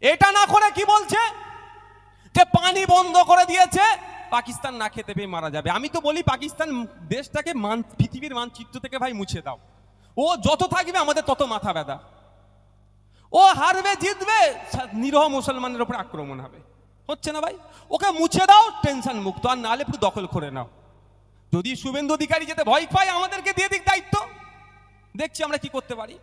এটা না করে কি বলছে? যে পানি বন্ধ করে দিয়েছে, পাকিস্তান না খেতে পেয়ে মারা যাবে। আমি তো বলি, পাকিস্তান দেশটাকে মান, পৃথিবীর মানচিত্র থেকে ভাই মুছে দাও। ও যত থাকবে, আমাদের তত মাথা ব্যথা। ও হারবে, জিতবে নিরহ মুসলমানের উপর আক্রমণ হবে। হচ্ছে না ভাই? ওকে মুছে দাও, টেনশন মুক্ত। আর নাহলে পুরো দখল করে নাও। যদি শুভেন্দু অধিকারী যেতে ভয় পায়, আমাদেরকে দিয়ে দিক দায়িত্ব। দেখছি আমরা কি করতে পারি।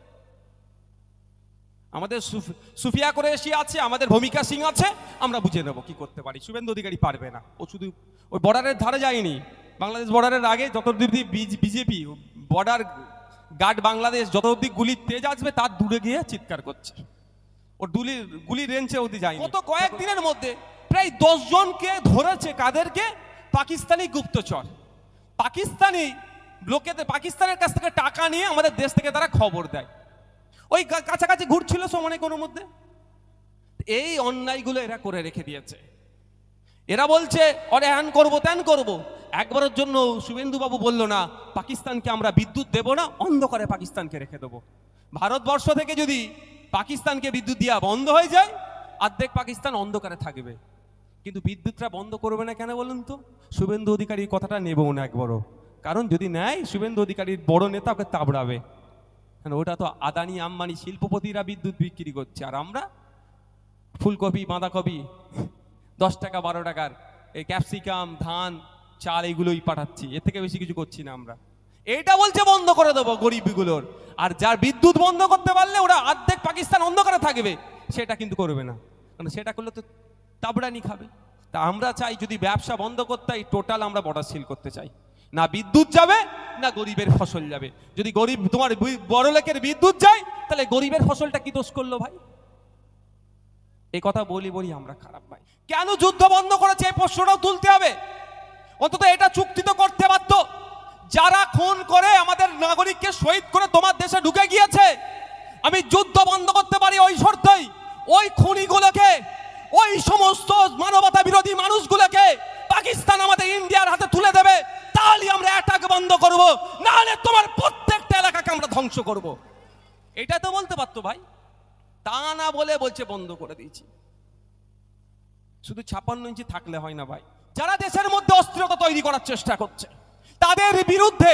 আমাদের সুফ- সুফিয়া করে এসে আছে আমাদের ভূমিকা সিং আছে আমরা বুঝে নেব কি করতে পারি। শুভেন্দু অধিকারী পারবে না। ও শুধু ওই বর্ডারের ধারে যায়নি। বাংলাদেশ বর্ডারের আগে যত অব্দি বিজেপি বর্ডার গার্ড বাংলাদেশ যত অব্দি গুলির তেজ আসবে তার দূরে গিয়ে চিৎকার করছে। ও গুলির গুলির রেঞ্জে অবধি যায় গত কয়েকদিনের মধ্যে প্রায় দশ জনকে ধরেছে কাদেরকে? পাকিস্তানি গুপ্তচর। পাকিস্তানি লোকেদের পাকিস্তানের কাছ থেকে টাকা নিয়ে আমাদের দেশ থেকে তারা খবর দেয়। ওই কাছাকাছি ঘুরছিল সমানে কোনো মধ্যে? এই অন্যায়গুলো এরা করে রেখে দিয়েছে। এরা বলছে, অরে হ্যান করব, ত্যান করব। একবারের জন্য শুভেন্দু বাবু বলল, না, পাকিস্তানকে আমরা বিদ্যুৎ দেব না, অন্ধকারে পাকিস্তানকে রেখে দেবো। ভারতবর্ষ থেকে যদি পাকিস্তানকে বিদ্যুৎ দেওয়া বন্ধ হয়ে যায়, অর্ধেক পাকিস্তান অন্ধকারে থাকবে। কিন্তু বিদ্যুৎটা বন্ধ করবে না কেন বলুন তো? শুভেন্দু অধিকারীর কথাটা নেবও না একবারও। কারণ যদি নেয়, শুভেন্দু অধিকারীর বড় নেতা ওকে তাবড়াবে। কারণ ওটা তো আদানি, আম্বানি শিল্পপতিরা বিদ্যুৎ বিক্রি করছে। আর আমরা ফুলকপি, বাঁধাকপি, দশ টাকা, বারো টাকার, এই ক্যাপসিকাম, ধান, চাল এইগুলোই পাঠাচ্ছি। এর থেকে বেশি কিছু করছি না আমরা। এটা বলছে বন্ধ করে দেবো গরিবগুলোর। আর যার বিদ্যুৎ বন্ধ করতে পারলে ওরা অর্ধেক পাকিস্তান অন্ধকারে থাকবে, সেটা কিন্তু করবে না। কারণ সেটা করলে তো তাবড়ানি খাবে। তা আমরা চাই যদি ব্যবসা বন্ধ করতে হয়, টোটাল আমরা বর্ডার সিল করতে চাই। না বিদ্যুৎ যাবে, না গরিবের ফসল যাবে। যদি গরিব, তোমার বড় লোকের বিদ্যুৎ যায় তাহলে গরিবের ফসলটা কি দোষ করল ভাই? এই কথা বলি বলি আমরা খারাপ ভাই। কেন যুদ্ধ বন্ধ করেছে? এই প্রশ্নটাও তুলতে হবে। অন্তত এটা চুক্তি তো করতে পারত যারা খুন করে আমাদের নাগরিককে শহীদ করে তোমার দেশে ঢুকে গিয়েছে, আমি যুদ্ধ বন্ধ করতে পারি ওই শর্তেই। ওই খুনিগুলোকে, ওই সমস্ত মানবতা বিরোধী মানুষগুলোকে করব, নাহলে তোমার প্রত্যেকটা এলাকাকে আমরা ধ্বংস করব। এটা তো বলতে পারতো ভাই। তা না বলে বলছে বন্ধ করে দিয়েছি। শুধু ছাপান্ন ইঞ্চি থাকলে হয় না ভাই। যারা দেশের মধ্যে অস্থিরতা তৈরি করার চেষ্টা করছে, তাদের বিরুদ্ধে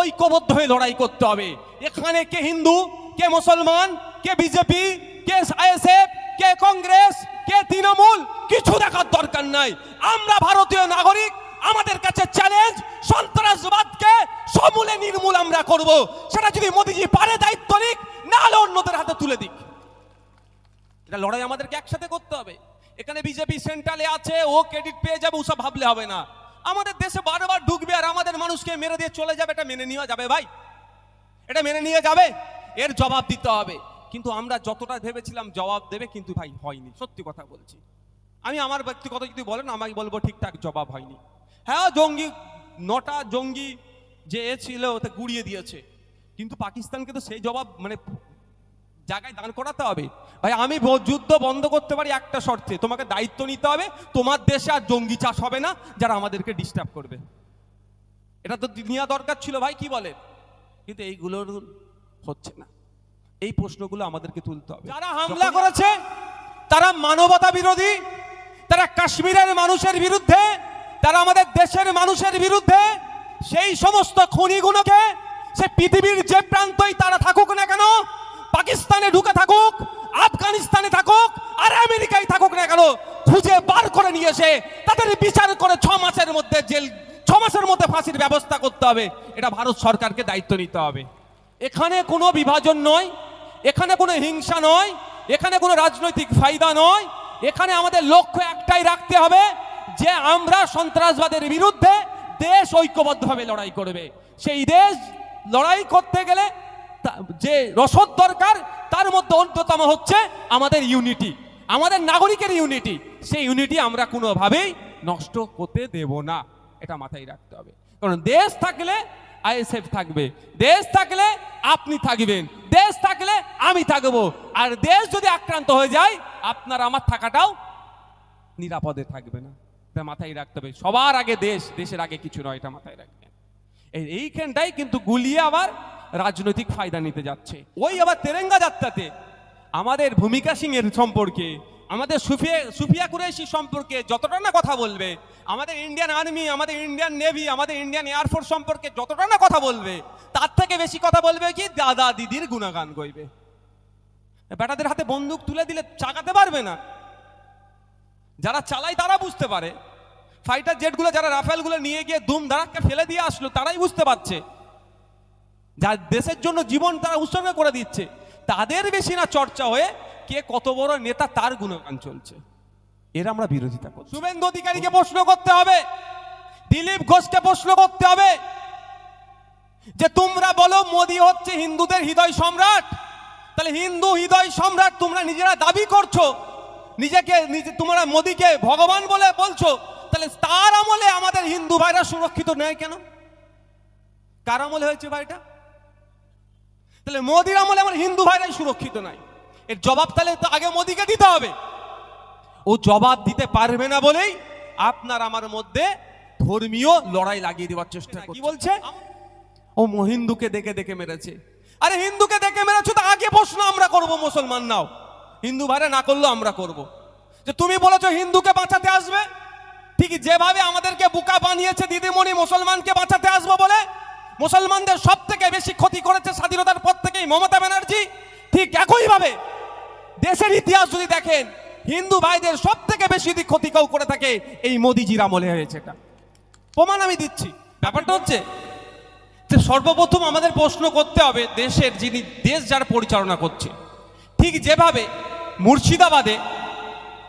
ঐক্যবদ্ধ হয়ে লড়াই করতে হবে। এখানে কে হিন্দু, কে মুসলমান, কে বিজেপি, কে আইএসএফ, কে কংগ্রেস, কে তৃণমূল, কিছু দেখার দরকার নাই। আমরা ভারতীয় নাগরিক আমাদের কাছে চ্যালেঞ্জ সন্ত্রাসবাদকে সমূলে নির্মূল আমরা করব। সেটা যদি মোদিজি পারে দায়িত্ব নিক, না হলে অন্যদের হাতে তুলে দিক। এটা লড়াই আমাদেরকে একসাথে করতে হবে। এখানে বিজেপি সেন্ট্রালে আছে, ও ক্রেডিট পেয়ে যাবে, ওসব ভাবলে হবে না। আমাদের দেশে বারবার ঢুকবে আর আমাদের মানুষকে মেরে দিয়ে চলে যাবে, এটা মেনে নেওয়া যাবে ভাই। এটা মেনে নিয়ে যাবে, এর জবাব দিতে হবে। কিন্তু আমরা যতটা ভেবেছিলাম জবাব দেবে, কিন্তু ভাই হয়নি। সত্যি কথা বলছি। আমি আমার ব্যক্তিগত যদি বলেন আমাকে বলব ঠিকঠাক জবাব হয়নি। হ্যাঁ জঙ্গি নটা জঙ্গি যে এ ছিল ওতে গুড়িয়ে দিয়েছে। কিন্তু পাকিস্তানকে তো সেই জবাব মানে জায়গায় দাঁড় করাতে হবে। ভাই আমি যুদ্ধ বন্ধ করতে পারি একটা শর্তে। তোমাকে দায়িত্ব নিতে হবে তোমার দেশে আর জঙ্গি চাষ হবে না যারা আমাদেরকে ডিস্টার্ব করবে। এটা তো নেওয়া দরকার ছিল ভাই কি বলে কিন্তু এইগুলোর হচ্ছে না। এই প্রশ্নগুলো আমাদেরকে তুলতে হবে। যারা হামলা করেছে তারা মানবতা বিরোধী তারা কাশ্মীরের মানুষের বিরুদ্ধে তারা আমাদের দেশের মানুষের বিরুদ্ধে সেই সমস্ত খুনিগুলোকে, সে পৃথিবীর যে প্রান্তই তারা থাকুক না কেন, পাকিস্তানে ঢুকে থাকুক, আফগানিস্তানে থাকুক, আর আমেরিকায় থাকুক না কেন, খুঁজে বার করে নিয়ে এসে তাদের বিচার করে ছ মাসের মধ্যে জেল, ছ মাসের মধ্যে ফাঁসির ব্যবস্থা করতে হবে। এটা ভারত সরকারকে দায়িত্ব নিতে হবে। এখানে কোনো বিভাজন নয়, এখানে কোনো হিংসা নয়, এখানে কোনো রাজনৈতিক ফায়দা নয়, এখানে আমাদের লক্ষ্য একটাই রাখতে হবে যে আমরা সন্ত্রাসবাদের বিরুদ্ধে দেশ ঐক্যবদ্ধভাবে লড়াই করবে। সেই দেশ লড়াই করতে গেলে যে রসদ দরকার, তার মধ্যে অন্যতম হচ্ছে আমাদের ইউনিটি। আমাদের নাগরিকের ইউনিটি। সেই ইউনিটি আমরা কোনোভাবেই নষ্ট করতে দেব না। এটা মাথায় রাখতে হবে। কারণ দেশ থাকলে আইএসএফ থাকবে। দেশ থাকলে আপনি থাকবেন। দেশ থাকলে আমি থাকব। আর দেশ যদি আক্রান্ত হয়ে যায়, আপনার আমার থাকাটাও নিরাপদে থাকবে না। এটা মাথায় রাখতে হবে। সবার আগে দেশ, দেশের আগে কিছু নয়, এটা মাথায় রাখবেন। এই এইখানটাই কিন্তু গুলিয়ে আবার রাজনৈতিক ফায়দা নিতে যাচ্ছে। ওই আবার তেরেঙ্গা যাত্রাতে আমাদের ভূমিকা সিং এর সম্পর্কে, আমাদের সুফিয়া সুফিয়া কুরেশি সম্পর্কে যতটা না কথা বলবে, আমাদের ইন্ডিয়ান আর্মি, আমাদের ইন্ডিয়ান নেভি, আমাদের ইন্ডিয়ান এয়ারফোর্স সম্পর্কে যতটা না কথা বলবে, তার থেকে বেশি কথা বলবে কি, দাদা দিদির গুণগান গইবে। বেটাদের হাতে বন্দুক তুলে দিলে চাকাতে পারবে না। যারা চালায় তারা বুঝতে পারে। ফাইটার জেটগুলো যারা রাফেলগুলো নিয়ে গিয়ে দুম ধারাককে ফেলে দিয়ে আসলো তারাই বুঝতে পারছে। যা দেশের জন্য জীবন তারা উৎসর্গ করে দিচ্ছে। তাদের বেশি না চর্চা হয়ে কে কত বড় নেতা তার গুণগান চলছে। এর আমরা বিরোধিতা করি শুভেন্দু অধিকারীকে প্রশ্ন করতে হবে। দিলীপ ঘোষকে প্রশ্ন করতে হবে। যে তোমরা বলো মোদি হচ্ছে হিন্দুদের হৃদয় সম্রাট। তাহলে হিন্দু হৃদয় সম্রাট তোমরা নিজেরা দাবি করছ। নিজেকে নিজে তোমরা মোদীকে ভগবান বলে বলছো তাহলে তার আমলে আমাদের হিন্দু ভাইরা সুরক্ষিত নেয় কেন? কার আমলে হয়েছে ভাইটা? তাহলে মোদির আমলে আমার হিন্দু ভাইরাই সুরক্ষিত নাই। এর জবাব তাহলে তো আগে মোদিকে দিতে হবে। ও জবাব দিতে পারবে না বলেই আপনার আমার মধ্যে ধর্মীয় লড়াই লাগিয়ে দেওয়ার চেষ্টা কি বলছে? ও হিন্দুকে দেখে দেখে মেরেছে। আরে হিন্দুকে দেখে মেরেছো তো আগে প্রশ্ন আমরা করব মুসলমান নাও। হিন্দু ভাইরা না করলেও আমরা করব। যে তুমি বলেছ হিন্দুকে বাঁচাতে আসবে ঠিক যেভাবে আমাদেরকে বুকা বানিয়েছে দিদিমণি মুসলমানকে বাঁচাতে আসব বলে, মুসলমানদের সব থেকে বেশি ক্ষতি করেছে স্বাধীনতার পর থেকেই মমতা ব্যানার্জি, ঠিক একইভাবে দেশের ইতিহাস যদি দেখেন, হিন্দু ভাইদের সব থেকে বেশি যদি ক্ষতি কেউ করে থাকে, এই মোদিজির আমলে হয়েছে এটা। প্রমাণ আমি দিচ্ছি। ব্যাপারটা হচ্ছে যে সর্বপ্রথম আমাদের প্রশ্ন করতে হবে দেশের যিনি দেশ যার পরিচালনা করছে। ঠিক যেভাবে মুর্শিদাবাদে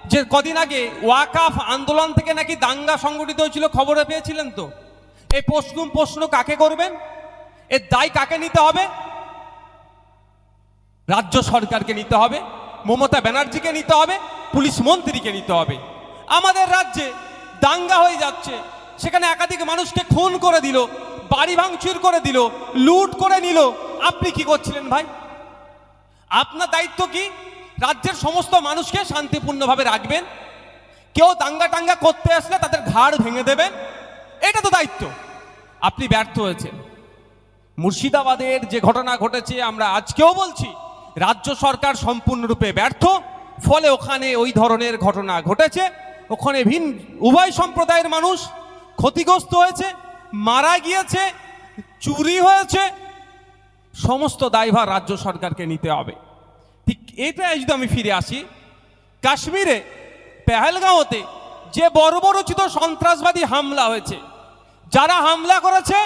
যে কদিন আগে ওয়াকাফ আন্দোলন থেকে নাকি দাঙ্গা সংগঠিত হয়েছিল, খবরে পেয়েছিলেন তো? এই প্রশ্ন প্রশ্ন কাকে করবেন? এর দায় কাকে নিতে হবে? রাজ্য সরকারকে নিতে হবে, মমতা ব্যানার্জিকে নিতে হবে, পুলিশ মন্ত্রীকে নিতে হবে। আমাদের রাজ্যে দাঙ্গা হয়ে যাচ্ছে। সেখানে একাধিক মানুষকে খুন করে দিল, বাড়ি ভাঙচুর করে দিল, লুট করে নিল। আপনি কি করছিলেন ভাই? আপনার দায়িত্ব কি? রাজ্যের সমস্ত মানুষকে শান্তিপূর্ণভাবে রাখবেন। কেউ দাঙ্গা টাঙ্গা করতে আসলে তাদের ঘাড় ভেঙে দেবেন। এটা তো দায়িত্ব। আপনি ব্যর্থ হয়েছেন। মুর্শিদাবাদের যে ঘটনা ঘটেছে আমরা আজকেও বলছি, রাজ্য সরকার সম্পূর্ণরূপে ব্যর্থ, ফলে ওখানে ওই ধরনের ঘটনা ঘটেছে। ওখানে ভিন, উভয় সম্প্রদায়ের মানুষ ক্ষতিগ্রস্ত হয়েছে, মারা গিয়েছে, চুরি হয়েছে সমস্ত দায়ভার রাজ্য সরকারকে নিতে হবে। ঠিক এটা যদি আমি ফিরে আসি, কাশ্মীরে, পেহেলগাঁওতে যে বর্বরচিত সন্ত্রাসবাদী হামলা হয়েছে, যারা হামলা করেছে,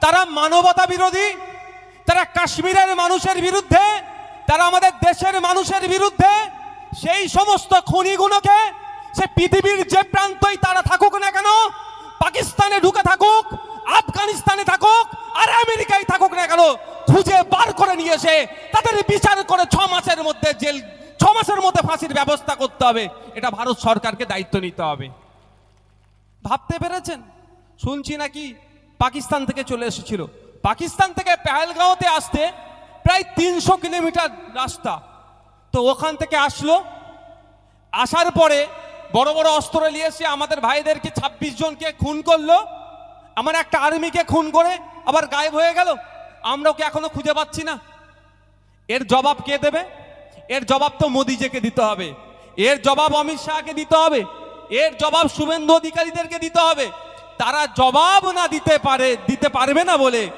তারা মানবতা বিরোধী, তারা কাশ্মীরের মানুষের বিরুদ্ধে, তারা আমাদের দেশের মানুষের বিরুদ্ধে, সেই সমস্ত খুনিগুলোকে, সে পৃথিবীর যে প্রান্তই তারা থাকুক না কেন, পাকিস্তানে ঢুকে থাকুক, আফগানিস্তানে থাকুক, আর আমেরিকায় থাকুক না কেন খুঁজে বার করে নিয়ে এসে তাদের বিচার করে ছ মাসের মধ্যে জেল, ছ মাসের মধ্যে ফাঁসির ব্যবস্থা করতে হবে। এটা ভারত সরকারকে দায়িত্ব নিতে হবে। ভাবতে পেরেছেন? শুনছি নাকি পাকিস্তান থেকে চলে এসেছিল। পাকিস্তান থেকে পেহেলগাঁওতে আসতে প্রায় তিনশো কিলোমিটার রাস্তা। তো ওখান থেকে আসলো। আসার পরে বড় বড় অস্ত্র নিয়ে এসে আমাদের ভাইদেরকে ছাব্বিশ জনকে খুন করল। আমার একটা আর্মিকে খুন করে আবার গায়েব হয়ে গেল। আমরা ওকে এখনও খুঁজে পাচ্ছি না। এর জবাব কে দেবে? এর জবাব তো মোদিজিকে দিতে হবে। এর জবাব অমিত শাহকে দিতে হবে। এর জবাব শুভেন্দু অধিকারীদেরকে দিতে হবে। তারা জবাব না দিতে পারে, দিতে পারবে না বলে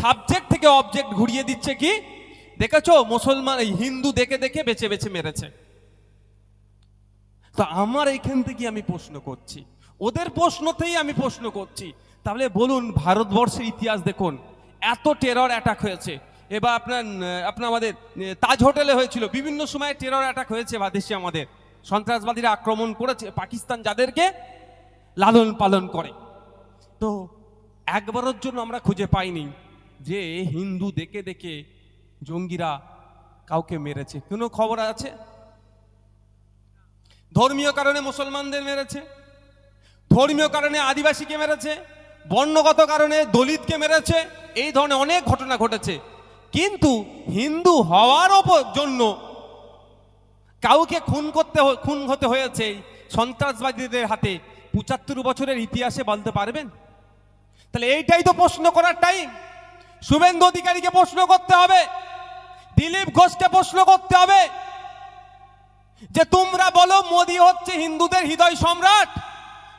সাবজেক্ট থেকে অবজেক্ট ঘুরিয়ে দিচ্ছে কি? দেখেছ? মুসলমান হিন্দু দেখে দেখে বেছে বেছে মেরেছে। তো আমার এইখান থেকে আমি প্রশ্ন করছি। ওদের প্রশ্নতেই আমি প্রশ্ন করছি। তাহলে বলুন, ভারতবর্ষের ইতিহাস দেখুন। এত টেরর অ্যাটাক হয়েছে। এবার আপনার আপনার আমাদের তাজ হোটেলে হয়েছিল। বিভিন্ন সময় টেরর অ্যাটাক হয়েছে বা দেশে আমাদের। সন্ত্রাসবাদীরা আক্রমণ করেছে। পাকিস্তান যাদেরকে লালন পালন করে। তো একবারের জন্য আমরা খুঁজে পাইনি যে হিন্দু দেখে দেখে জঙ্গিরা কাউকে মেরেছে। কোনো খবর আছে? ধর্মীয় কারণে মুসলমানদের মেরেছে। ধর্মীয় কারণে আদিবাসীকে মেরেছে। বর্ণগত কারণে দলিতকে মেরেছে, এই ধরনের অনেক ঘটনা ঘটেছে। কিন্তু হিন্দু হওয়ার জন্য কাউকে খুন করতে খুন হতে হয়েছে সন্ত্রাসবাদীদের হাতে। পঁচাত্তর বছরের ইতিহাসে বলতে পারবেন? তাহলে এইটাই তো প্রশ্ন করার টাইম। শুভেন্দু অধিকারীকে প্রশ্ন করতে হবে। দিলীপ ঘোষকে প্রশ্ন করতে হবে। যে তোমরা বলো মোদি হচ্ছে হিন্দুদের হৃদয় সম্রাট।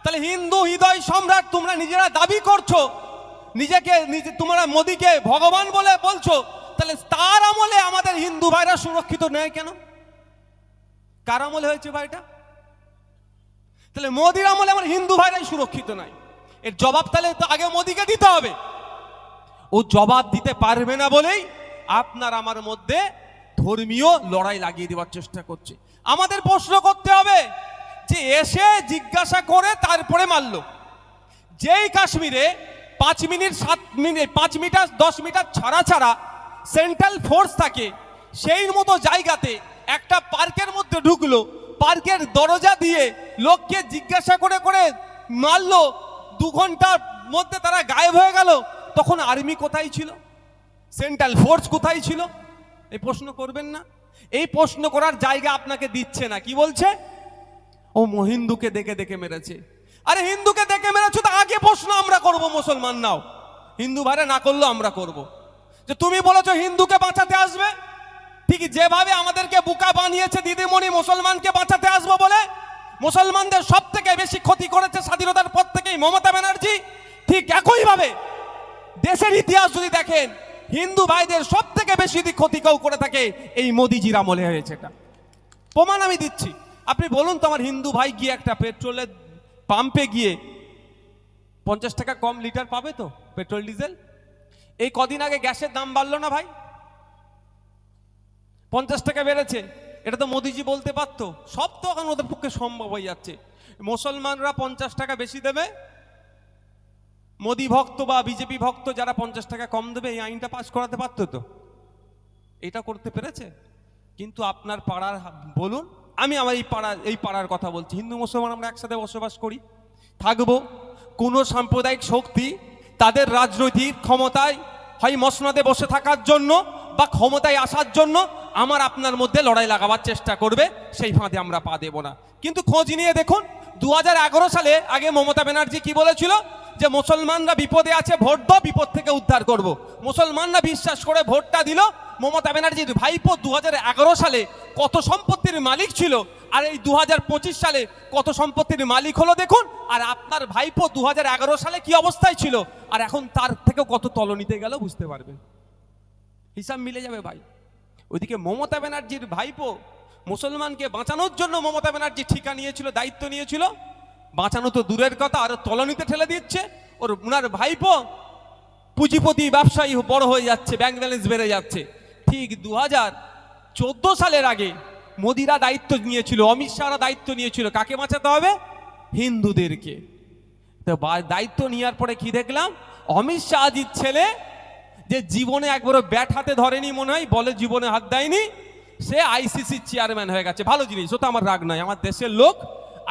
তাহলে হিন্দু হৃদয় সম্রাট তোমরা নিজেরা দাবি করছ, নিজেকে, নিজে, তোমরা মোদীকে ভগবান বলে বলছো, তাহলে তার আমলে আমাদের হিন্দু ভাইরা সুরক্ষিত নেই কেন? কার আমলে হয়েছে ভাইটা? তাহলে মোদির আমলে আমার হিন্দু ভাইরাই সুরক্ষিত নাই। এর জবাব তাহলে আগে মোদিকে দিতে হবে। ও জবাব দিতে পারবে না বলেই আপনার আমার মধ্যে ধর্মীয় লড়াই লাগিয়ে দেওয়ার চেষ্টা করছে। আমাদের প্রশ্ন করতে হবে যে এসে জিজ্ঞাসা করে তারপরে মারলো। যেই কাশ্মীরে পাঁচ মিনিট, সাত মিনিট, পাঁচ মিটার, দশ মিটার ছাড়া ছাড়া সেন্ট্রাল ফোর্স থাকে, সেই মতো জায়গাতে একটা পার্কের মধ্যে ঢুকলো। পার্কের দরজা দিয়ে লোককে জিজ্ঞাসা করে করে মারলো। দু ঘণ্টার মধ্যে তারা গায়েব হয়ে গেল। তখন আর্মি কোথায় ছিল? সেন্ট্রাল ফোর্স কোথায় ছিল? এই প্রশ্ন করবেন না। এই প্রশ্ন করার জায়গা আপনাকে দিচ্ছে না। কি বলছে? ও হিন্দুকে দেখে দেখে মেরেছে। আরে হিন্দুকে দেখে মেরেছো তো আগে প্রশ্ন আমরা করব, মুসলমান নাও। হিন্দু ভাইরা না করলেও আমরা করব। যে তুমি বলেছ হিন্দুকে বাঁচাতে আসবে ঠিক যেভাবে আমাদেরকে বুকা বানিয়েছে দিদিমণি মুসলমানকে বাঁচাতে আসব বলে, মুসলমানদের সব থেকে বেশি ক্ষতি করেছে স্বাধীনতার পর থেকেই মমতা ব্যানার্জি, ঠিক একইভাবে দেশের ইতিহাস যদি দেখেন, হিন্দু ভাইদের সব থেকে বেশি যদি ক্ষতি কেউ করে থাকে, এই মোদিজির আমলে হয়েছে এটা। প্রমাণ আমি দিচ্ছি। আপনি বলুন তো আমার হিন্দু ভাই গিয়ে একটা পেট্রোলের পাম্পে গিয়ে পঞ্চাশ টাকা কম লিটার পাবে তো পেট্রোল, ডিজেল? এই কদিন আগে গ্যাসের দাম বাড়লো না ভাই? পঞ্চাশ টাকা বেড়েছে, এটা তো মোদিজি বলতে পারতো। সব তো এখন ওদের পক্ষে সম্ভব হয়ে যাচ্ছে। মুসলমানরা পঞ্চাশ টাকা বেশি দেবে, মোদি ভক্ত বা বিজেপি ভক্ত যারা পঞ্চাশ টাকা কম দেবে, এই আইনটা পাস করাতে পারতো তো। এটা করতে পেরেছে? কিন্তু আপনার পাড়ার, বলুন আমি আমার এই পাড়ার এই পাড়ার কথা বলছি। হিন্দু, মুসলমান আমরা একসাথে বসবাস করি। থাকব। কোনো সাম্প্রদায়িক শক্তি তাদের রাজনৈতিক ক্ষমতায় হয় মসনাদে বসে থাকার জন্য বা ক্ষমতায় আসার জন্য আমার আপনার মধ্যে লড়াই লাগাবার চেষ্টা করবে, সেই ফাঁদে আমরা পা দেব না। কিন্তু খোঁজ নিয়ে দেখুন, দু হাজার এগারো সালে আগে মমতা ব্যানার্জি কি বলেছিল? যে মুসলমানরা বিপদে আছে ভোট দাও বিপদ থেকে উদ্ধার করব। মুসলমানরা বিশ্বাস করে ভোটটা দিল। মমতা ব্যানার্জির ভাইপো দু হাজার এগারো সালে কত সম্পত্তির মালিক ছিল, আর এই দু হাজার পঁচিশ সালে কত সম্পত্তির মালিক হলো দেখুন, আর আপনার ভাইপো দু হাজার এগারো সালে কি অবস্থায় ছিল, আর এখন তার থেকেও কত তলনিতে গেল বুঝতে পারবেন। হিসাব মিলে যাবে ভাই। ওইদিকে মমতা ব্যানার্জির ভাইপো মুসলমানকে বাঁচানোর জন্য মমতা ব্যানার্জি ঠিকা নিয়েছিল, দায়িত্ব নিয়েছিল। বাঁচানো তো দূরের কথা, আরও তলনিতে ঠেলে দিচ্ছে। ওর উনার ভাইপো পুঁজিপতি ব্যবসায়ী বড় হয়ে যাচ্ছে ব্যাংক ব্যালেন্স বেড়ে যাচ্ছে। ঠিক দু হাজার চোদ্দ সালের আগে মোদিরা দায়িত্ব নিয়েছিল, অমিত শাহরা দায়িত্ব নিয়েছিল, কাকে বাঁচাতে হবে? হিন্দুদেরকে। তো দায়িত্ব নেওয়ার পরে কি দেখলাম? অমিত শাহজির ছেলে যে জীবনে একবারও ব্যাট হাতে ধরেনি মনে হয়, বলে জীবনে হাত দেয়নি, সে আইসিসির চেয়ারম্যান হয়ে গেছে। ভালো জিনিস ওটা আমার রাগ নয়, আমার দেশের লোক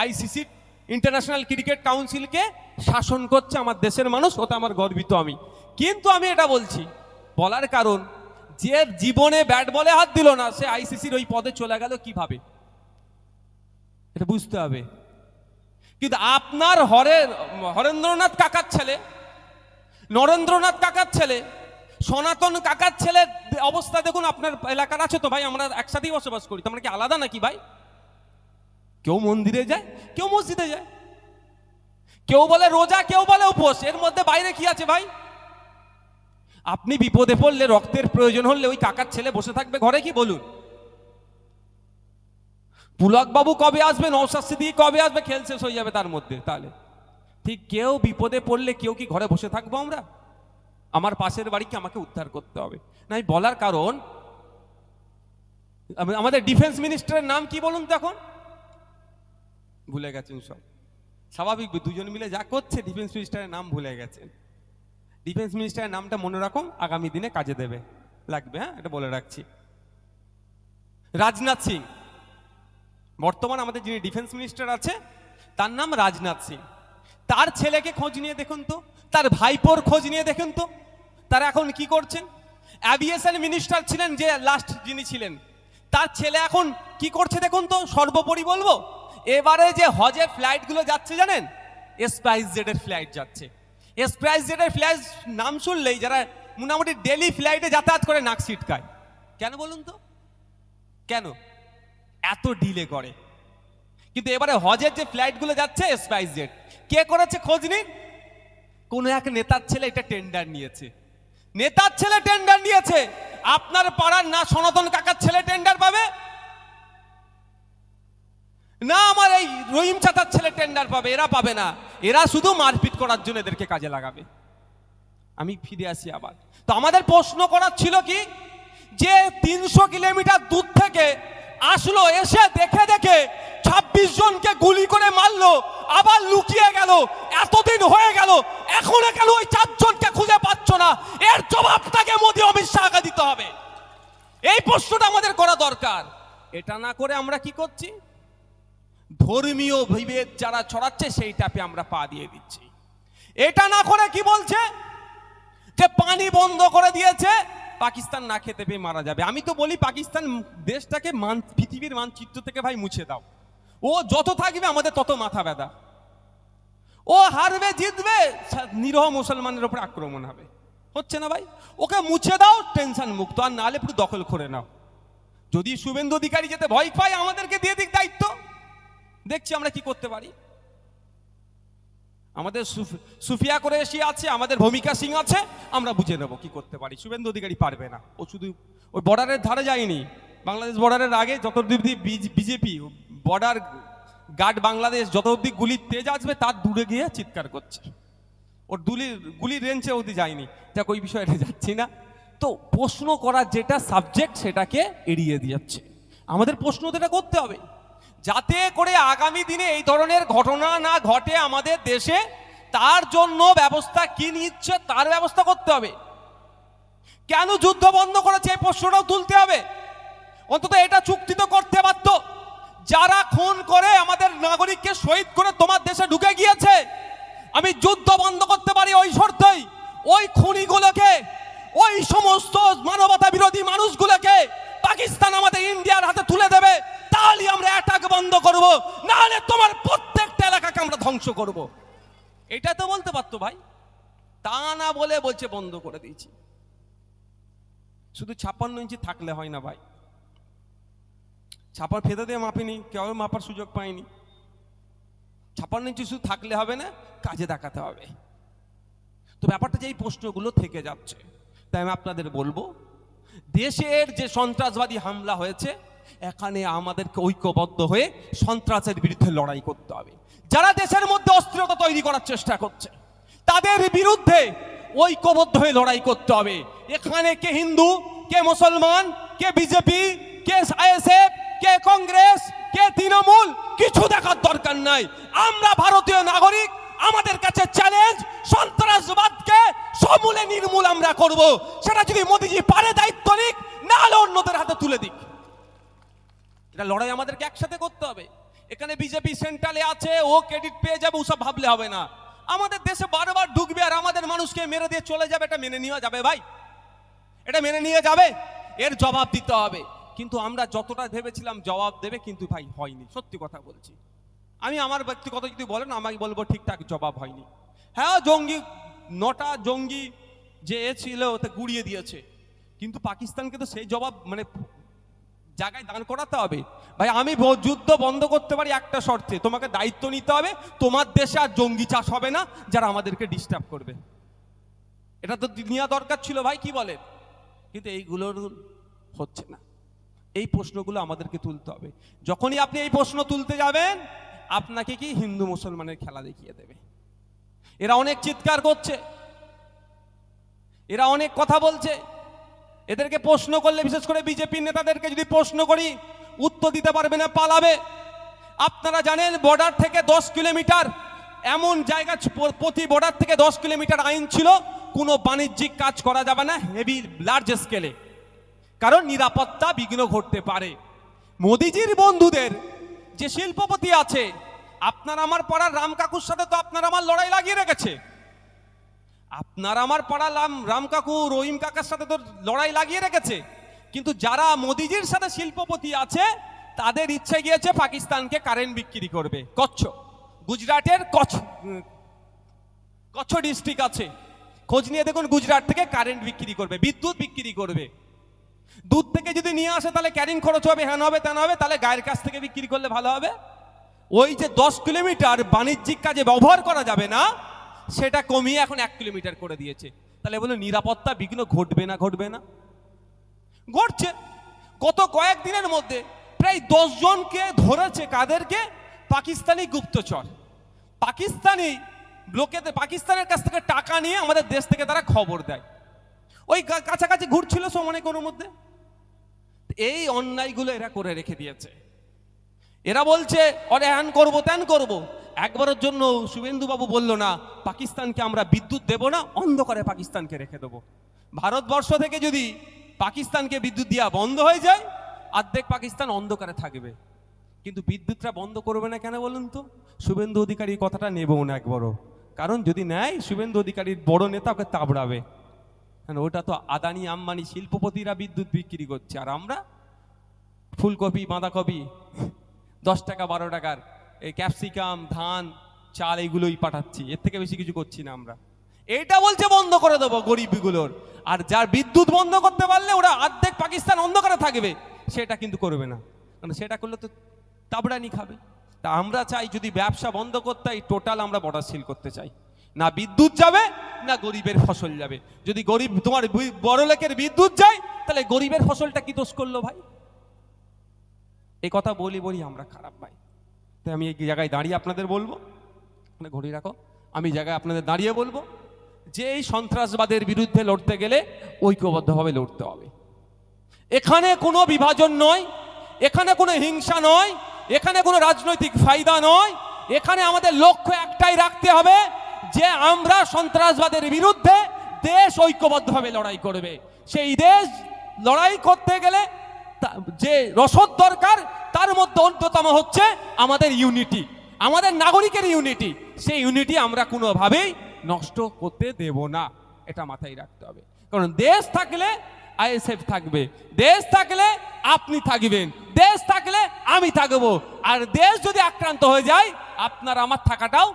আইসিসি ইন্টারন্যাশনাল ক্রিকেট কাউন্সিলকে শাসন করছে আমার দেশের মানুষ ওটা আমার গর্বিত আমি। কিন্তু আমি এটা বলছি, বলার কারণ, যে জীবনে ব্যাট বলে হাত দিল না, সে আইসিসির ওই পদে চলে গেল কীভাবে? এটা বুঝতে হবে। কিন্তু আপনার হরে, হরেন্দ্রনাথ কাকার ছেলে, নরেন্দ্রনাথ কাকার ছেলে, সনাতন কাকার ছেলের অবস্থা দেখুন, আপনার এলাকার আছে তো ভাই, আমরা একসাথেই বসবাস করি, তো আমরা কি আলাদা নাকি ভাই? কেউ মন্দিরে যায়, কেউ মসজিদে যায়। কেউ বলে রোজা, কেউ বলে উপোস। এর মধ্যে বাইরে কি আছে ভাই? আপনি বিপদে পড়লে রক্তের প্রয়োজন হলে ওই কাকার ছেলে বসে থাকবে ঘরে কি বলুন? পুলক বাবু কবে আসবে নৌশাদ দিয়ে কবে আসবে? খেল শেষ হয়ে যাবে তার মধ্যে তাহলে। ঠিক কেউ বিপদে পড়লে কেউ কি ঘরে বসে থাকব আমরা? আমার পাশের বাড়িকে আমাকে উদ্ধার করতে হবে? না বলার কারণ, আমাদের ডিফেন্স মিনিস্টারের নাম কি বলুন তো এখন? ভুলে গেছেন সব। স্বাভাবিক দুজন মিলে যা করছে ডিফেন্স মিনিস্টারের নাম ভুলে গেছেন। ডিফেন্স মিনিস্টারের নামটা মনে রাখুন, আগামী দিনে কাজে দেবে। লাগবে হ্যাঁ? এটা বলে রাখছি। রাজনাথ সিং। বর্তমান আমাদের যিনি ডিফেন্স মিনিস্টার আছে, তার নাম রাজনাথ সিং। তার ছেলেকে খোঁজ নিয়ে দেখুন তো, তার ভাইপোর খোঁজ নিয়ে দেখুন তো, তারা এখন কি করছেন? অ্যাভিয়েশন মিনিস্টার ছিলেন যে লাস্ট যিনি ছিলেন, তার ছেলে এখন কি করছে দেখুন তো, সর্বোপরি বলব? এবারে যে হজের ফ্লাইটগুলো যাচ্ছে জানেন? স্পাইস জেডের ফ্লাইট যাচ্ছে। স্পাইস জেডের ফ্লাইট নাম শুনলেই যারা মোটামুটি ডেলি ফ্লাইটে যাতায়াত করে নাক সিটকায় কেন বলুন তো? কেন? এত ডিলে করে। কিন্তু এবারে হজের যে ফ্লাইটগুলো যাচ্ছে স্পাইস জেট কে করেছে খোঁজ নিন? কোন এক নেতার ছেলে এটা টেন্ডার নিয়েছে। নেতার ছেলে টেন্ডার নিয়েছে। আপনার পাড়ার না সনাতন কাকার ছেলে টেন্ডার পাবে? না, আমার এই রহিম চাচার ছেলে টেন্ডার পাবে, এরা পাবে না। এরা শুধু মারপিট করার জন্য এদেরকে কাজে লাগাবে। আমি ফিরে আসি আবার। তো আমাদের প্রশ্ন করার ছিল কি? যে তিনশো কিলোমিটার দূর থেকে আসলো, এসে দেখে দেখে ছাব্বিশ জনকে গুলি করে মারলো, আবার লুকিয়ে গেল, এতদিন হয়ে গেল, এখনও কেন ওই চারজনকে খুঁজে পাচ্ছ না? এর জবাবটাকে মোদী অমিত শাহকে দিতে হবে। এই প্রশ্নটা আমাদের করা দরকার। এটা না করে আমরা কি করছি? ধর্মীয় বিভেদ যারা ছড়াচ্ছে সেই টাপে আমরা পা দিয়ে দিচ্ছি। এটা না করে কি বলছে? যে পানি বন্ধ করে দিয়েছে, পাকিস্তান না খেতে পেয়ে মারা যাবে। আমি তো বলি, পাকিস্তান দেশটাকে মান, পৃথিবীর মানচিত্র থেকে ভাই মুছে দাও। ও যত থাকবে, আমাদের তত মাথা ব্যথা। ও হারবে, জিতবে নিরহ মুসলমানের উপর আক্রমণ হবে। হচ্ছে না ভাই? ওকে মুছে দাও, টেনশন মুক্ত। আর নালে পুরো দখল করে নাও। যদি শুভেন্দু অধিকারী যেতে ভয় পায়, আমাদেরকে দিয়ে দিক দায়িত্ব। দেখছি আমরা কি করতে পারি। আমাদের সুফ- সুফিয়া করে এসে আছে, আমাদের ভূমিকা সিং আছে, আমরা বুঝে নেব কি করতে পারি। শুভেন্দু অধিকারী পারবে না। ও শুধু, ওই বর্ডারের ধারে যায়নি। বাংলাদেশ বর্ডারের আগে যত অব্দি বিজেপি বর্ডার গার্ড বাংলাদেশ যত অব্দি গুলির তেজ আসবে, তার দূরে গিয়ে চিৎকার করছে। ওর দুলির গুলির রেঞ্জে অবধি যায়নি। যাক, ওই বিষয়ে যাচ্ছি না। তো প্রশ্ন করার যেটা সাবজেক্ট সেটাকে এড়িয়ে দিচ্ছে আমাদের প্রশ্ন তো এটা করতে হবে। যাতে করে আগামী দিনে এই ধরনের ঘটনা না ঘটে আমাদের দেশে, তার জন্য ব্যবস্থা কি নিচ্ছে, তার ব্যবস্থা করতে হবে। কেন যুদ্ধ বন্ধ করেছে, এই প্রশ্নটাও তুলতে হবে। অন্তত এটা চুক্তি তো করতে পারত যারা খুন করে আমাদের নাগরিককে শহীদ করে তোমার দেশে ঢুকে গিয়েছে, আমি যুদ্ধ বন্ধ করতে পারি ওই শর্তেই। ওই খুনিগুলোকে, ওই সমস্ত মানবতা বিরোধী মানুষগুলোকে পাকিস্তান আমাদের ইন্ডিয়ার হাতে তুলে দেবে তাহলে আমরা অ্যাটাক বন্ধ করব, নাহলে তোমার প্রত্যেকটা এলাকাকে আমরা ধ্বংস করব। এটা তো বলতে পারতো ভাই। তা না বলে বলছে বন্ধ করে দিয়েছি। শুধু ছাপ্পান্ন ইঞ্চি থাকলে হয় না ভাই। ছাপার ফেতে দিয়ে মাপিনি, কেউ মাপার সুযোগ পায়নি। ছাপান্ন ইঞ্চি শুধু থাকলে হবে না, কাজে দেখাতে হবে। তো ব্যাপারটা যে এই প্রশ্নগুলো থেকে যাচ্ছে, তাই আমি আপনাদের বলব দেশের যে সন্ত্রাসবাদী হামলা হয়েছে, এখানে আমাদেরকে ঐক্যবদ্ধ হয়ে সন্ত্রাসের বিরুদ্ধে লড়াই করতে হবে। যারা দেশের মধ্যে অস্থিরতা তৈরি করার চেষ্টা করছে, তাদের বিরুদ্ধে ঐক্যবদ্ধ হয়ে লড়াই করতে হবে। এখানে কে হিন্দু, কে মুসলমান, কে বিজেপি, কে আইএসএফ, কে কংগ্রেস, কে তৃণমূল, কিছু দেখার দরকার নাই। আমরা ভারতীয় নাগরিক আমাদের কাছে চ্যালেঞ্জ সন্ত্রাসবাদকে সমূলে নির্মূল আমরা করব। সেটা যদি মোদিজি পারে দায়িত্ব নিক, না হলে অন্যদের হাতে তুলে দিক। এটা লড়াই আমাদেরকে একসাথে করতে হবে। এখানে বিজেপি সেন্ট্রালে আছে, ও ক্রেডিট পেয়ে যাবে, ওসব ভাবলে হবে না। আমাদের দেশে বারবার ঢুকবে আর আমাদের মানুষকে মেরে দিয়ে চলে যাবে, এটা মেনে নেওয়া যাবে ভাই। এটা মেনে নিয়ে যাবে, এর জবাব দিতে হবে। কিন্তু আমরা যতটা ভেবেছিলাম জবাব দেবে, কিন্তু ভাই হয়নি। সত্যি কথা বলছি। আমি আমার ব্যক্তিগত যদি বলেন, আমাকে বলব ঠিকঠাক জবাব হয়নি। হ্যাঁ জঙ্গি, নটা জঙ্গি যে এ ছিল, ওতে গুড়িয়ে দিয়েছে। কিন্তু পাকিস্তানকে তো সেই জবাব মানে জায়গায় দান করাতে হবে। ভাই, আমি যুদ্ধ বন্ধ করতে পারি একটা শর্তে। তোমাকে দায়িত্ব নিতে হবে, তোমার দেশে আর জঙ্গি চাষ হবে না, যারা আমাদেরকে ডিস্টার্ব করবে। এটা তো নেওয়া দরকার ছিল, ভাই, কি বলে কিন্তু এইগুলোর হচ্ছে না। এই প্রশ্নগুলো আমাদেরকে তুলতে হবে। যখনই আপনি এই প্রশ্ন তুলতে যাবেন আপনাকে কি হিন্দু মুসলমানের খেলা দেখিয়ে দেবে? এরা অনেক চিৎকার করছে। এরা অনেক কথা বলছে। এদেরকে প্রশ্ন করলে, বিশেষ করে বিজেপি নেতাদেরকে যদি প্রশ্ন করি, উত্তর দিতে পারবে না, পালাবে। আপনারা জানেন বর্ডার থেকে দশ কিলোমিটার এমন জায়গা প্রতি বর্ডার থেকে দশ কিলোমিটার আইন ছিল, কোনো বাণিজ্যিক কাজ করা যাবে না হেভি লার্জ স্কেলে কারণ নিরাপত্তা বিঘ্ন ঘটতে পারে। মোদিজির বন্ধুদের যে শিল্পপতি আছে, আপনার আমার পাড়ার রাম কাকুর সাথে তো আপনার আমার লড়াই লাগিয়ে রেখেছে। আপনার আমার পাড়া রাম রাম কাকু, রহিম কাকার সাথে তো লড়াই লাগিয়ে রেখেছে। কিন্তু যারা মোদিজির সাথে শিল্পপতি আছে, তাদের ইচ্ছে গিয়েছে পাকিস্তানকে কারেন্ট বিক্রি করবে। কচ্ছ, গুজরাটের কচ্ছ কচ্ছ ডিস্ট্রিক্ট আছে। খোঁজ নিয়ে দেখুন গুজরাট থেকে কারেন্ট বিক্রি করবে, বিদ্যুৎ বিক্রি করবে। দুধ থেকে যদি নিয়ে আসে, তাহলে ক্যারিং খরচ হবে, হ্যান হবে তেন হবে, তাহলে গায়ের কাছ থেকে বিক্রি করলে ভালো হবে। ওই যে দশ কিলোমিটার বাণিজ্যিক কাজে ব্যবহার করা যাবে না, সেটা কমিয়ে এখন এক কিলোমিটার করে দিয়েছে। তাহলে বলে নিরাপত্তা বিঘ্ন ঘটবে না ঘটবে না? ঘটছে। গত কয়েকদিনের মধ্যে প্রায় জনকে ধরেছে কাদেরকে? পাকিস্তানি গুপ্তচর। পাকিস্তানি লোকেদের, পাকিস্তানের কাছ থেকে টাকা নিয়ে আমাদের দেশ থেকে তারা খবর দেয়। ওই কাছাকাছি ঘুরছিল সমানে কোনো মধ্যে। এই অন্যায়গুলো এরা করে রেখে দিয়েছে। এরা বলছে, অরে হ্যান করব, ত্যান করব। একবারের জন্য শুভেন্দুবাবু বলল, না, পাকিস্তানকে আমরা বিদ্যুৎ দেব না, অন্ধকারে পাকিস্তানকে রেখে দেবো। ভারতবর্ষ থেকে যদি পাকিস্তানকে বিদ্যুৎ দেওয়া বন্ধ হয়ে যায়, অর্ধেক পাকিস্তান অন্ধকারে থাকবে। কিন্তু বিদ্যুৎটা বন্ধ করবে না কেন বলুন তো? শুভেন্দু অধিকারী কথাটা নেবও না একবারও। কারণ যদি নেয়, শুভেন্দু অধিকারীর বড় নেতা ওকে তাবড়াবে। কারণ ওটা তো আদানি, আম্বানি শিল্পপতিরা বিদ্যুৎ বিক্রি করছে। আর আমরা ফুলকপি, বাঁধাকপি, দশ টাকা, বারো টাকার এই ক্যাপসিকাম, ধান, চাল এইগুলোই পাঠাচ্ছি। এর থেকে বেশি কিছু করছি না আমরা। এটা বলছে বন্ধ করে দেবো গরিবগুলোর। আর যার বিদ্যুৎ বন্ধ করতে পারলে ওরা অর্ধেক পাকিস্তান অন্ধকারে থাকবে, সেটা কিন্তু করবে না। কারণ সেটা করলে তো তাবড়ানি খাবে। তা আমরা চাই যদি ব্যবসা বন্ধ করতে হয়, টোটাল আমরা বর্ডার সিল করতে চাই। না বিদ্যুৎ যাবে, না গরিবের ফসল যাবে। যদি গরিব, তোমার বড় লোকের বিদ্যুৎ যায়, তাহলে গরিবের ফসলটা কি দোষ করল ভাই? এই কথা বলি বলি আমরা খারাপ ভাই। তাই আমি এই জায়গায় দাঁড়িয়ে আপনাদের বলব মানে ঘড়ি রাখো, আমি জায়গায় আপনাদের দাঁড়িয়ে বলব, যে এই সন্ত্রাসবাদের বিরুদ্ধে লড়তে গেলে ঐক্যবদ্ধভাবে লড়তে হবে। এখানে কোনো বিভাজন নয়, এখানে কোনো হিংসা নয়, এখানে কোনো রাজনৈতিক ফায়দা নয়, এখানে আমাদের লক্ষ্য একটাই রাখতে হবে যে আমরা সন্ত্রাসবাদের বিরুদ্ধে দেশ ঐক্যবদ্ধভাবে লড়াই করবে, সেই দেশ লড়াই করতে গেলে যে রসদ দরকার, তার মধ্যে অন্যতম হচ্ছে আমাদের ইউনিটি আমাদের নাগরিকের ইউনিটি সেই ইউনিটি আমরা কোনোভাবেই নষ্ট করতে দেব না, এটা মাথায় রাখতে হবে। কারণ দেশ থাকলে আইএসএফ থাকবে, দেশ থাকলে আপনি থাকবেন, দেশ থাকলে আমি থাকব। আর দেশ যদি আক্রান্ত হয়ে যায়, আপনার আমার থাকাটাও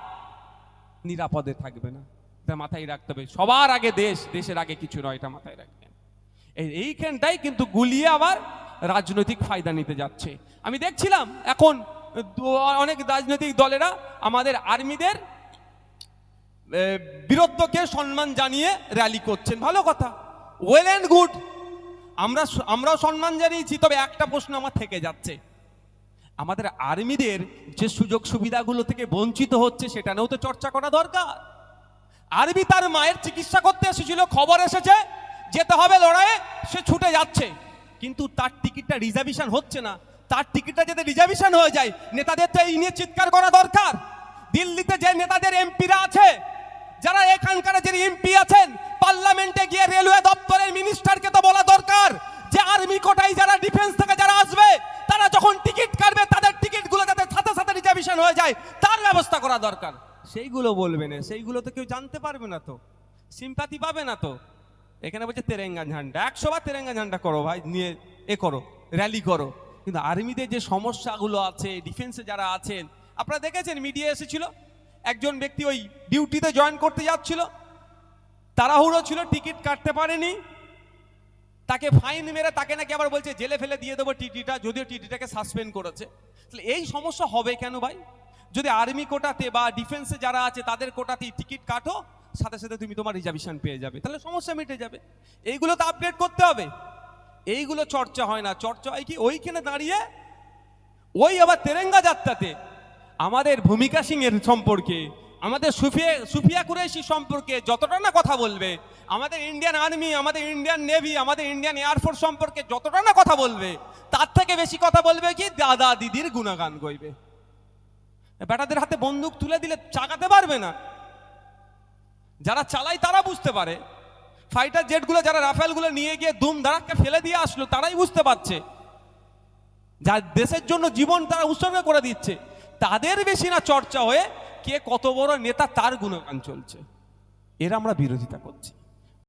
নিরাপদে থাকবে না। এটা মাথায় রাখতে হবে। সবার আগে দেশ, দেশের আগে কিছু নয়, এটা মাথায় রাখবেন। এইখানটাই কিন্তু গুলিয়ে আবার রাজনৈতিক ফায়দা নিতে যাচ্ছে। আমি দেখছিলাম এখন অনেক রাজনৈতিক দলেরা আমাদের আর্মিদের বীরত্বকে সম্মান জানিয়ে র্যালি করছেন। ভালো কথা। ওয়েল অ্যান্ড গুড আমরা আমরাও সম্মান জানিয়েছি, তবে একটা প্রশ্ন আমার থেকে যাচ্ছে। আমাদের আর্মিদের যে সুযোগ সুবিধাগুলো থেকে বঞ্চিত হচ্ছে, সেটা নিয়েও তো চর্চা করা দরকার। আরবি তার মায়ের চিকিৎসা করতে এসেছিল, খবর এসেছে, যেতে হবে লড়াইয়ে, সে ছুটে যাচ্ছে। কিন্তু তার টিকিটটা রিজার্ভেশন হচ্ছে না। তার টিকিটটা যাতে রিজার্ভেশন হয়ে যায়, নেতাদের তো এই নিয়ে চিৎকার করা দরকার। দিল্লিতে যে নেতাদের এমপিরা আছে, যারা এখানকার যে এমপি আছেন, পার্লামেন্টে গিয়ে রেলওয়ে দপ্তরের মিনিস্টারকে দরকার। সেইগুলো বলবে না। সেইগুলো তো কেউ জানতে পারবে না তো। সিম্পাতি পাবে না তো। এখানে বলছে, তেরেঙ্গা ঝান্ডা। একশো বার তেরেঙ্গা ঝান্ডা করো ভাই, নিয়ে এ করো র্যালি করো। কিন্তু আর্মিদের যে সমস্যাগুলো আছে ডিফেন্সে যারা আছেন, আপনারা দেখেছেন মিডিয়া এসেছিল? একজন ব্যক্তি ওই ডিউটিতে জয়েন করতে যাচ্ছিল। তাড়াহুড়ো ছিল টিকিট কাটতে পারেনি। তাকে ফাইন মেরে তাকে নাকি আবার বলছে, জেলে ফেলে দিয়ে দেবো টিটিটা, যদিও টিটিটাকে সাসপেন্ড করেছে। তাহলে এই সমস্যা হবে কেন ভাই? যদি আর্মি কোটাতে বা ডিফেন্সে যারা আছে, তাদের কোটাতেই টিকিট কাটো, সাথে সাথে তুমি তোমার রিজার্ভেশন পেয়ে যাবে। তাহলে সমস্যা মিটে যাবে। এইগুলো তো আপডেট করতে হবে। এইগুলো চর্চা হয় না। চর্চা হয় কি? ওইখানে দাঁড়িয়ে, ওই আবার তেরেঙ্গা যাত্রাতে। আমাদের ভূমিকা সিং এর সম্পর্কে, আমাদের সুফিয়া সুফিয়া কুরেশি সম্পর্কে যতটা না কথা বলবে, আমাদের ইন্ডিয়ান আর্মি, আমাদের ইন্ডিয়ান নেভি, আমাদের ইন্ডিয়ান এয়ারফোর্স সম্পর্কে যতটা না কথা বলবে, তার থেকে বেশি কথা বলবে কি? দাদা দিদির গুণগান গইবে। বেটাদের হাতে বন্দুক তুলে দিলে চাকাতে পারবে না। যারা চালায় তারা বুঝতে পারে। ফাইটার জেটগুলো যারা রাফেলগুলো নিয়ে গিয়ে দুম ধারাককে ফেলে দিয়ে আসলো, তারাই বুঝতে পারছে। যার দেশের জন্য জীবন তারা উৎসর্গ করে দিচ্ছে। তাদের বেশি না চর্চা হয়ে কে কত বড় নেতা তার গুণগান চলছে। এর আমরা বিরোধিতা করছি।